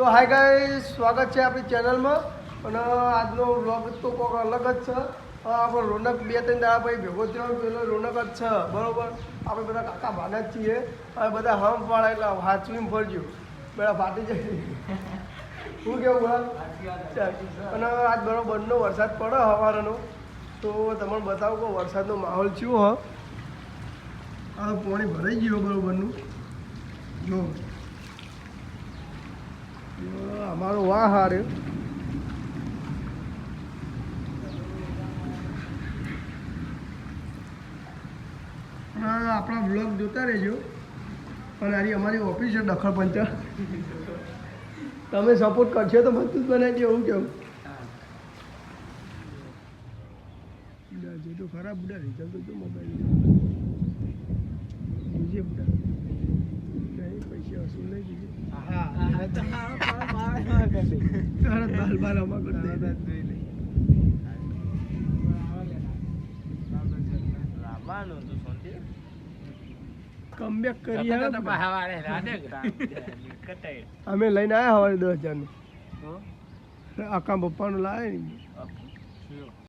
તો hi guys સ્વાગત છે આપણી ચેનલમાં. અને આજનો વ્લોગ તો કોઈક અલગ જ છે. આપણો રોનક બે ત્રણ દાડા ભાઈ ભેગો થયો પેલો રોનક જ છે. બરોબર? આપણે બધા કાકા ભાના જ છીએ. અને બધા હમ પાડા એટલે હાચવીને ફરજો. બધા ફાટી જાય શું કેવું બોલા. અને આજ બરોબરનો વરસાદ પડે હવારનો. તો તમને બતાવો કે વરસાદનો માહોલ કેવો હ? પાણી ભરાઈ ગયો બરોબરનું. જો. અમારો વાહ હારે. આપણા બ્લોગ જોતા રહેજો. પણ આરી અમારી ઓફિસ છે દખલ પંચર તમે સપોર્ટ કરશો તો મજબૂત બનાવી એવું કેવું? બુડા, જે તો ખરાબ બુડા રિઝલ્ટ તો મોબાઈલ બીજે બુડા. તરત બાલ કરી દે કમબેક કરી અમે લઈને આવ્યા સવારે દસ હજારનું. આખા પપ્પાનું લાવે ને